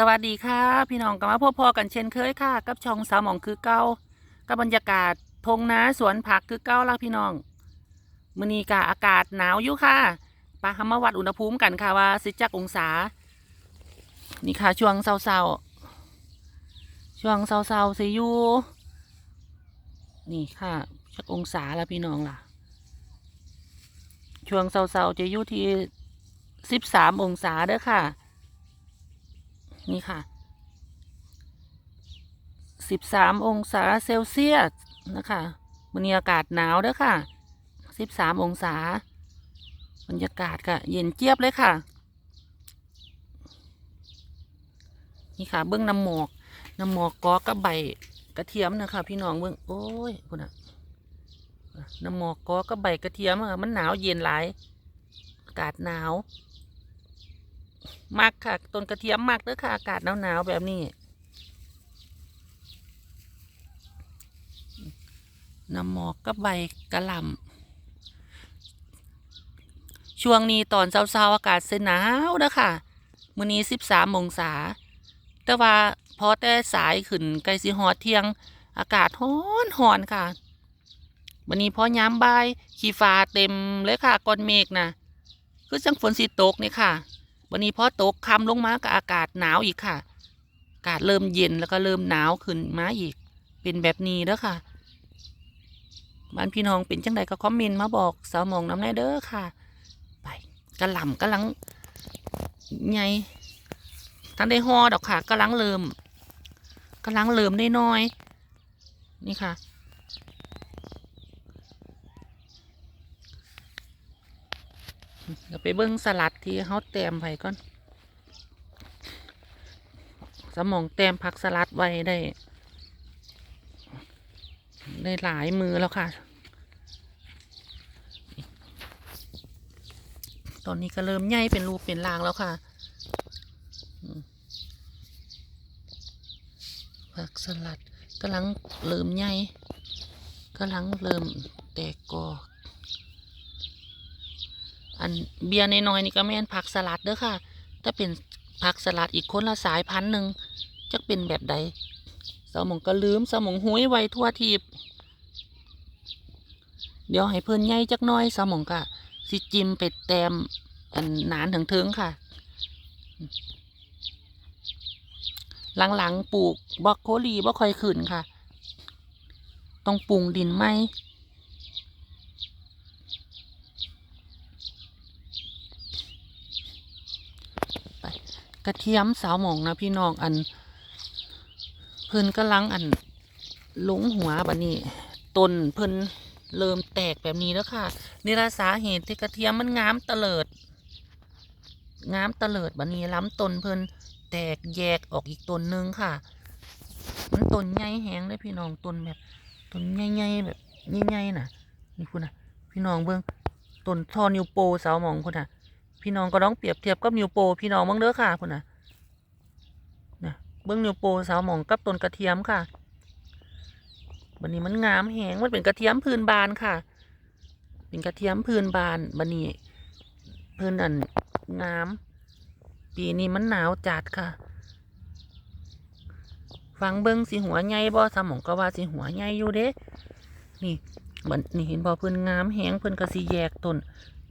สวัสดีค่ะ พี่น้องกลับมาพบพอกันเช่นเคยค่ะ กับช่องสาวหมองคือเก้ากับบรรยากาศทงนาสวนผักคือเก้าละพี่น้องมื้อนี้กะอากาศหนาวอยู่ค่ะปหามาวัดอุณหภูมิกันค่ะว่าสิจักองศา นี่ค่ะช่วงเศร้าๆช่วงเศร้าๆสิอยู่นี่ค่ะจักองศาละพี่น้องล่ะ ช่วงเศร้าๆจะอยู่ที่สิบสามองศาเด้อค่ะ นี่ค่ะสิบสามองศาเซลเซียสนะคะวันนี้อากาศหนาวเด้อค่ะสิบสามองศา บรรยากาศก็เย็นเจี๊ยบเลยค่ะ นี่ค่ะ เบื้องน้ำหมอกน้ำหมอกกอกับใบกระเทียมนะคะ พี่น้องเบื้องโอ้ยคุณอะน้ำหมอกกอกับใบกระเทียมอะมันหนาวเย็นหลายอากาศหนาว มักค่ะต้นกระเทียมมักเด้อค่ะอากาศหนาวๆแบบนี้น้ำหมอกกับใบกระหล่ำช่วงนี้ตอนเช้าๆอากาศเสหนาวเด้อค่ะมื้อนี้สิบสามองศา แต่ว่าพอแต่สายขึ้นใกลสิฮอดเที่ยง อากาศร้อนหอนค่ะวันนี้พอยามบ่าย ขี้ฟ้าเต็มเลยค่ะก้อนเมฆนะคือจังฝนสิตกนี่ค่ะ วันนี้พอตกค่ำลงมาก็อากาศหนาวอีกค่ะ อากาศเริ่มเย็นแล้วก็เริ่มหนาวขึ้นมาอีก เป็นแบบนี้เด้อค่ะบ้านพี่น้องเป็นจังใดก็คอมเมนต์มาบอกสาวมองน้ำแน่เด้อค่ะ ไปกระหล่ำกำลังไงทันได้ฮอดอกค่ะกำลังเริ่มกำลังเริ่มได้น้อย นี่ค่ะ เดี๋ยวไปเบิ้งสลัดที่เขาแต้มไว้ก่อน สมองแต้มผักสลัดไว้ได้ ได้หลายมือแล้วค่ะ ตอนนี้ก็เริ่มใหญ่เป็นรูปเป็นรางแล้วค่ะผักสลัดกำลังเริ่มใหญ่กำลังเริ่มแตกกอ อันเบียร์น้อยๆนี่ก็แม่นผักสลัดเด้อค่ะ ถ้าเป็นผักสลัดอีกคนละสายพันธุ์หนึ่งจะเป็นแบบใดสมองก็ลืมสมองหุยไว้ทั่วทีบ เดี๋ยวให้เพิ่นใหญ่จักน้อยสมองก็สิจิมไปแต้มอันหนานถึงเทิงค่ะ หลังๆปลูกบรอกโคลีบ่ค่อยขึ้นค่ะ ต้องปรุงดินไหม กระเทียมสาวหมองนะพี่น้องอันเพิ่นกำลังอันหลงหัวบัดนี้ต้นเพิ่นเริ่มแตกแบบนี้แล้วค่ะนี่ละสาเหตุที่กระเทียมมันงามเตลิดงามเตลิดบัดนี้ล้ำต้นเพิ่นแตกแยกออกอีกต้นหนึงค่ะ มันต้นใหญ่แหงเลยพี่น้องต้นแบบต้นใหญ่ๆแบบใหญ่ๆน่ะ นี่คุณน่ะ พี่น้องเบิ่งต้นทอนิวโปสาวหมองคุณน่ะ พี่น้องก็ต้องเปรียบเทียบกับนิวโปพี่น้องเบิ่งเด้อค่ะพุ่นน่ะนะเบิ่งนิวโปสาวหมองกับต้นกระเทียมค่ะบันนี้มันงามแหงมันเป็นกระเทียมพื้นบานค่ะ เป็นกระเทียมพื้นบานบันนี้พื้นอันงามปีนี้มันหนาวจัดค่ะฟังเบิ่งสิหัวใหญ่บ่สาวหมองก็ว่าสิหัวใหญ่อยู่เด้ นี่บันนี่เห็นบ่เพิ่นงามแหงเพิ่นก็สิแยกต้น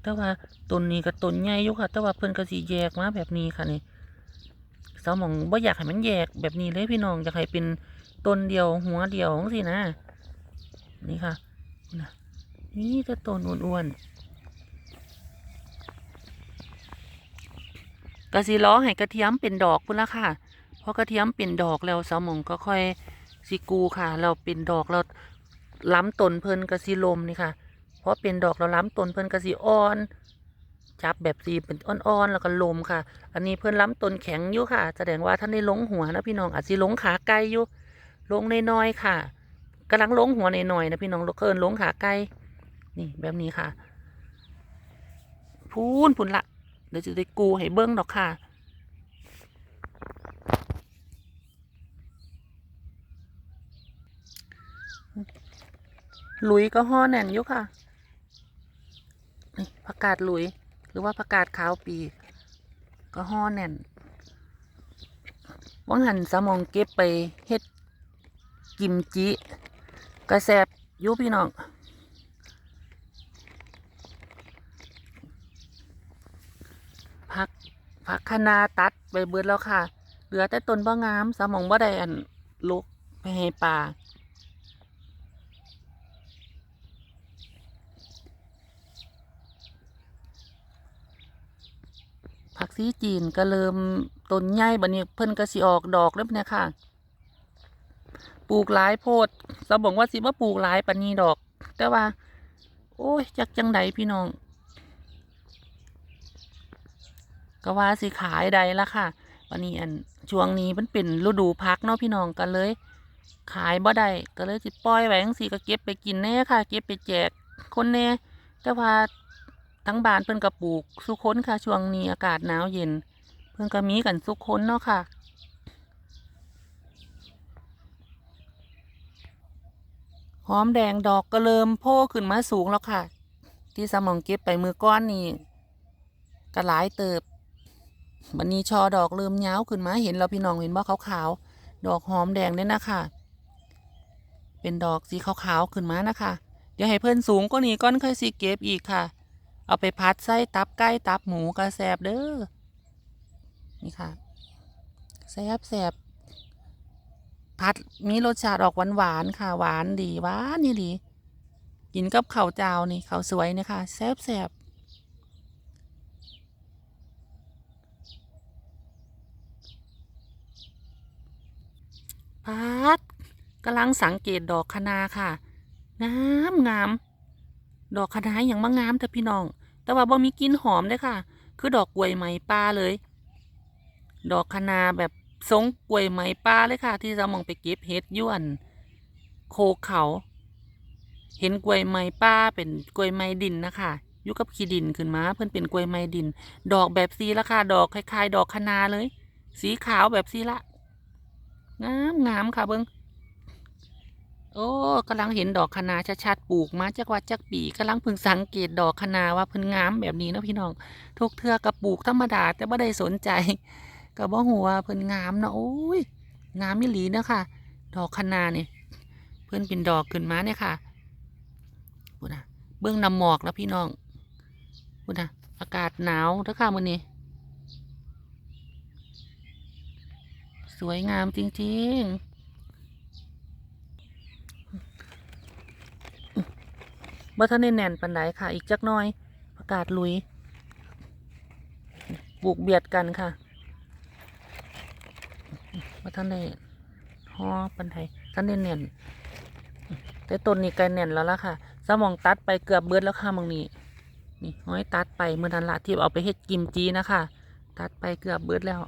แต่ว่าต้นนี้ก็ต้นใหญ่อยู่ค่ะ แต่ว่าเพิ่นก็สิแยกมาแบบนี้ค่ะนี่สาวหมองบ่อยากให้มันแยกแบบนี้เลยพี่น้องอยากให้เป็นต้นเดียวหัวเดียวจังซี่นะ นี่ค่ะนะนี่แต่ต้นอ้วนๆก็สิล้อให้กระเทียมเป็นดอกพุ่นละค่ะพอกระเทียมเป็นดอกแล้วสาวหมองก็ค่อยสิกูค่ะ เราเป็นดอกเราล้ำต้นเพิ่นก็สิลมนี่ค่ะ พราะเป็นดอกเราล้ำต้นเพิ่นก็สิอ่อน จับแบบสีเป็นอ่อนๆแล้วก็ลมค่ะ อันนี้เพิ่นล้ำต้นแข็งอยู่ค่ะ แสดงว่าท่านได้ลงหัวนะพี่น้องอาจสิลงขาไกลอยู่ลงน้อยๆค่ะกำลังลงหัวหน่อยๆนะพี่น้องเคินลงขาไกลนี่แบบนี้ค่ะ พูนพูนละเดี๋ยวจะได้กูให้เบิ้งดอกค่ะลุยก็ห่อแน่นอยู่ค่ะ ผักกาดหลุย หรือว่าผักกาดขาวปีก็ห่อแน่นวังหันสมองเก็บไปเฮ็ดกิมจิกระแสบยู่พี่น้องผักผักคะนาตัดไปเบิดแล้วค่ะ เหลือแต่ต้นบ่งาม สมองบ่ได้อันลุกไปให้ปลา ผักซีจีนก็เริ่มต้นใหญ่บัดนี้เพิ่นก็สิออกดอกแล้วเนี่ยค่ะ ปลูกหลายโพดสมองว่าสิว่าปลูกหลายปานนี้ดอก แต่ว่า โอ้ยจักจังใดพี่น้องก็ว่าสิขายใดละค่ะวันนี้อันช่วงนี้มันเป็นฤดูพักเนาะพี่น้องกันเลย ขายบ่ได้ก็เลยสิปล่อยไว้จังซี่ก็เก็บไปกินแน่ค่ะ เก็บไปแจกคนแน่แต่ว่า ทั้งบานเพิ่นก็ปลูกสุขคนค่ะช่วงนี้อากาศหนาวเย็น เพิ่นก็มีกันสุขคนเนาะค่ะหอมแดงดอกก็เริ่มโผล่ขึ้นมาสูงแล้วค่ะ ที่สมองเก็บไปมือก้อนนี่ก็หลายเติบบันนี้ชอดอกเริ่มยาขึ้นมาเห็นเราพี่น้องเห็นว่าขาวๆดอกหอมแดงเนี่ยนะคะ เป็นดอกสีขาวๆขึ้นมานะคะ เดี๋ยวให้เพื่อนสูงก็นี้ก้อนค่อยสีเก็บอีกค่ะ เอาไปพัดไส้ตับไก่ตับหมูกระแสบเด้อ นี่ค่ะแสบแสบพัดมีรสชาติออกหวานหวานค่ะ หวานดีหวานนี่ดี กินกับข้าวเจ้านี่ข้าวสวยนี่ยค่ะแสบแสบพัดกำลังสังเกตดอกคะนาค่ะ งามงาม ดอกคะนาอย่างมางามแต่พี่น้อง แต่ว่าบ่มีกลิ่นหอมเลยค่ะ คือดอกกล้วยไหมป่าเลย ดอกคะนาแบบทรงกล้วยไหมป่าเลยค่ะ ที่เรามองไปเก็บเห็ดยวนโคเขา เห็นกล้วยไม้ป่าเป็นกล้วยไม้ดินนะคะอยู่กับขี้ดินขึ้นมา เพิ่นเป็นกล้วยไม้ดิน ดอกแบบสีละค่ะ ดอกคล้ายๆ ดอกคะนาเลย สีขาวแบบสีละงามงามค่ะเบิง โอ้กำลังเห็นดอกคะนาชัดๆปลูกมาจากวัดจากปีกำลังพิ่งสังเกตดอกคะนาว่าเพิ่นงามแบบนี้เนาะพี่น้อง ทุกเทือกระปลูกธรรมดาแต่บ่ได้สนใจก็บ่ฮู้ว่าเพิ่นงามเนาะโอ้ยงามอีหลีเนาะค่ะ ดอกคะนาเนี่ยเพิ่นเป็นดอกขึ้นมาเนี่ยค่ะพูดนะเบื้องน้ำหมอกแล้วพี่น้องพูดนะอากาศหนาวเด้อค่ะมื้อนี้สวยงามจริง ๆ บ่ทันได้แน่นปันไดค่ะ อีกจักน้อยประกาศลุยปลูกเบียดกันค่ะบ่ทันได้ฮอปันไดทันได้แน่นแต่ต้นนี้ใกล้แน่นแล้วล่ะค่ะ สมองตัดไปเกือบเบิดแล้วค่ะมองนี้นี่ห้อยตัดไปเมื่อนั้นละที่เอาไปเฮ็ดกิมจีนะคะ ตัดไปเกือบเบิดแล้ว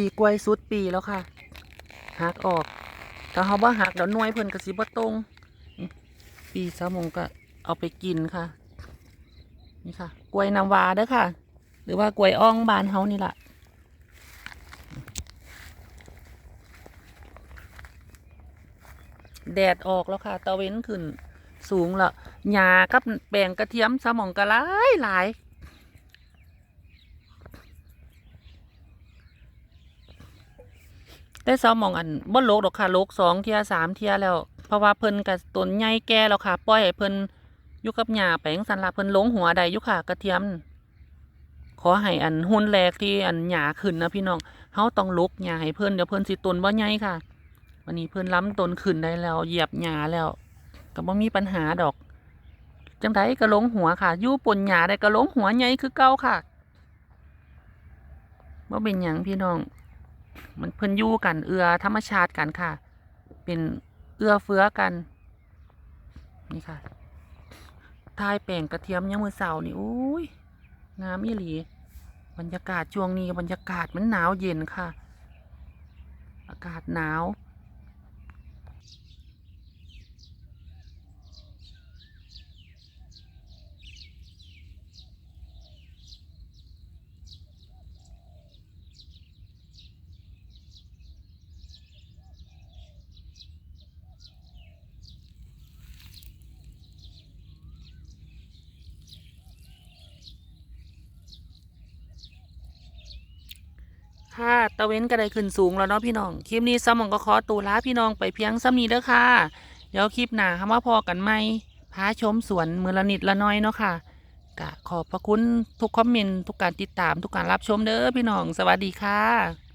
ปีกล้วยสุดปีแล้วค่ะหักออก ถ้าเขาบ่หักเดี๋ยวน่วยเพิ่นก็สิบ่ตรง ปีสามงก็เอาไปกินค่ะ นี่ค่ะ กล้วยน้ำวาเด้อค่ะ หรือว่ากล้วยอ่องบานเฮานี่แหละแดดออกแล้วค่ะตะเว้นขึ้นสูงละหญ้ากับแปลงกระเทียมสมองกระหลายหลาย แต่สาวหมองอันบ่โลกดอกค่ะโลกสองเทียสามเทียแล้ว เพราะว่าเพิ่นกับต้นใหญ่แก่แล้วค่ะปล่อยให้เพิ่นอยู่กับหญ้าแปลงสันละเพิ่นลงหัวใดอยู่ค่ะกระเทียม ขอให้อันหุ่นแรกที่อันหญ้าขึ้นนะพี่น้องเฮาต้องลกหญ้าให้เพิ่นเดี๋ยวเพิ่นสิต้นบ่ใหญ่ค่ะ วันนี้เพิ่นล้ำต้นขึ้นได้แล้วเหยียบหญ้าแล้วก็บ่มีปัญหาดอกจังไดก็ลงหัวค่ะอยู่ปนหญ้าได้ก็ลงหัวใหญ่คือเก่าค่ะบ่เป็นหยังพี่น้อง มันเพิ่นอยู่กันเอือธรรมชาติกันค่ะ เป็นเอื้อเฟื้อกัน นี่ค่ะทายแป้งกระเทียมยังมือเสานี่อุ้ยงามอีหลี บรรยากาศช่วงนี้บรรยากาศมันหนาวเย็นค่ะ อากาศหนาว ค่ะตะเว้นก็ได้ขึ้นสูงแล้วเนาะพี่น้อง คลิปนี้สมองก็ขอตูลาพี่น้องไปเพียงซ้ำนี้เด้อค่ะ เดี๋ยวคลิปหน้าคำว่าพอกันไหมพาชมสวนมือละนิดละน้อยเนาะค่ะกะขอบพระคุณทุกคอมเมนต์ทุกการติดตามทุกการรับชมเด้อพี่น้อง สวัสดีค่ะ